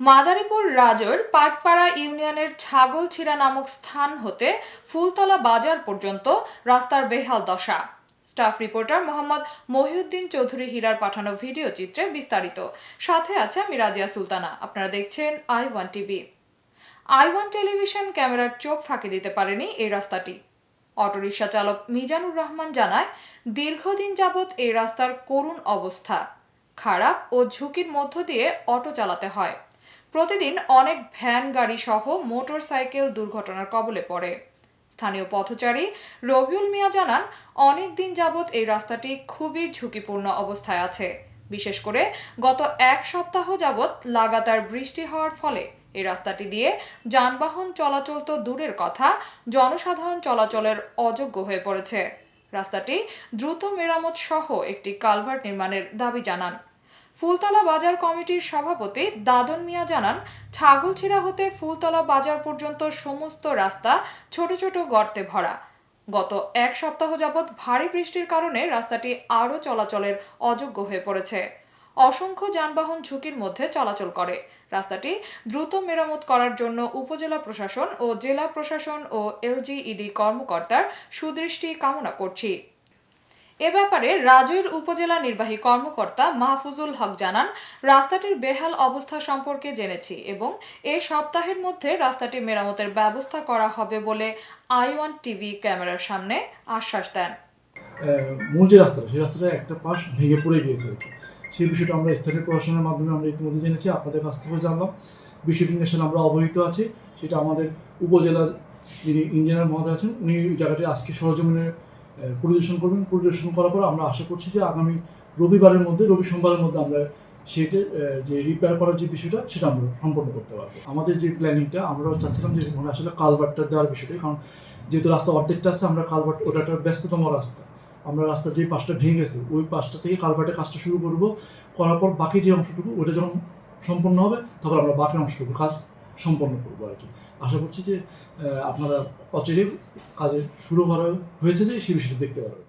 মাদারীপুর রাজর পাকপাড়া ইউনিয়নের ছাগল ছাগলছিড়া নামক স্থান হতে ফুলতলা বাজার পর্যন্ত রাস্তার বেহাল দশা। স্টাফ রিপোর্টার মোহাম্মদ মহিউদ্দিন চৌধুরী হীরার পাঠানো ভিডিও চিত্রে বিস্তারিত। সাথে আছে আমি রাজিয়া সুলতানা। আপনারা দেখছেন I one TV. I one television ক্যামেরার চোখ ফাঁকি দিতে পারেনি এই রাস্তাটি। অটোরিকশা চালক মিজানুর রহমান জানায়, দীর্ঘদিন যাবৎ এই রাস্তার করুণ অবস্থা। খারাপ ও ঝুঁকির মধ্য দিয়ে অটো চালাতে হয়। প্রতিদিন অনেক ভ্যান, গাড়ি সহ মোটর সাইকেল দুর্ঘটনার কবলে পড়ে। স্থানীয় পথচারী রবিউল মিয়া জানান, অনেক দিন যাবৎ এই রাস্তাটি খুবই ঝুঁকিপূর্ণ অবস্থায় আছে। বিশেষ করে গত এক সপ্তাহ যাবৎ লাগাতার বৃষ্টি হওয়ার ফলে এই রাস্তাটি দিয়ে যানবাহন চলাচল তো দূরের কথা, জনসাধারণ চলাচলের অযোগ্য হয়ে পড়েছে। রাস্তাটি দ্রুত মেরামত সহ একটি কালভার্ট নির্মাণের দাবি জানান। ফুলতলা বাজার কমিটির সভাপতি দাদন মিয়া জানান ছাগলছিড়া হতে ফুলতলা বাজার পর্যন্ত সমস্ত রাস্তা ছোট ছোট গর্তে ভরা। গত এক সপ্তাহ যাবৎ ভারী বৃষ্টির কারণে রাস্তাটি আরও চলাচলের অযোগ্য হয়ে পড়েছে। অসংখ্য যানবাহন ঝুঁকির মধ্যে চলাচল করে। রাস্তাটি দ্রুত মেরামত করার জন্য উপজেলা প্রশাসন ও জেলা প্রশাসন ও এলজিইডি কর্মকর্তার সুদৃষ্টি কামনা করছি। এ ব্যাপারে রাজৈর উপজেলা নির্বাহী কর্মকর্তা মাহফুজুল হক জানান রাস্তাটির বেহাল অবস্থা সম্পর্কে জেনেছি এবং এ সপ্তাহের মধ্যে রাস্তাটি মেরামতের ব্যবস্থা করা হবে বলে আই ওয়ান টিভি ক্যামেরার সামনে আশ্বাস দেন। মূল যে রাস্তাটা সেই রাস্তাটা একটা পাশ ভেঙে পড়ে গিয়েছে সেই বিষয়টা আমরা স্থানীয় প্রশাসনের মাধ্যমে আমরা ইতিমধ্যে জেনেছি আপনাদের কাছ থেকেও জানলাম। বিষয়টি নিয়ে আমরা অবহিত আছি। সেটা আমাদের উপজেলার যিনি ইঞ্জিনিয়ার মহোদয় আছেন উনি জায়গাটি আজকে সরজমিনে আহ, পরিদর্শন করবেন। পরিদর্শন করার পর আমরা আশা করছি যে আগামী রবিবারের মধ্যে, রবি সোমবারের মধ্যে আমরা সেটা যে রিপেয়ার করার যে বিষয়টা, সেটা আমরা সম্পন্ন করতে পারব। আমাদের যে প্ল্যানিংটা আমরাও চাচ্ছিলাম যে ওখানে আসলে কালভার্টটা দেওয়ার বিষয়টা কারণ যেহেতু রাস্তা অর্ধেকটা আছে, আমরা কালভার্ট ওটা একটা ব্যস্ততম রাস্তা। আমরা রাস্তা যে পাশটা ভেঙে গেছে ওই পাশটা থেকে কালভার্টের কাজটা শুরু করব। করার পর বাকি যে অংশটুকু ওটা যখন সম্পন্ন হবে তখন আমরা বাকি অংশটুকু, কাজ সম্পন্ন করব আর কি। আশা করছি যে আপনারা অচিরে কাজের শুরু করা হয়েছে যে, সেই বিষয়টা দেখতে পারবেন।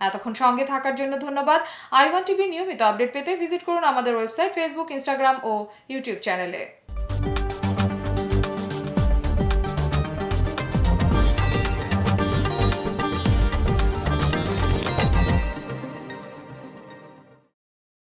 এতক্ষণ সঙ্গে থাকার জন্য ধন্যবাদ। আই ওয়ান টিভি নিয়মিত আপডেট পেতে ভিজিট করুন আমাদের ওয়েবসাইট ফেসবুক ইনস্টাগ্রাম ও ইউটিউব চ্যানেলে।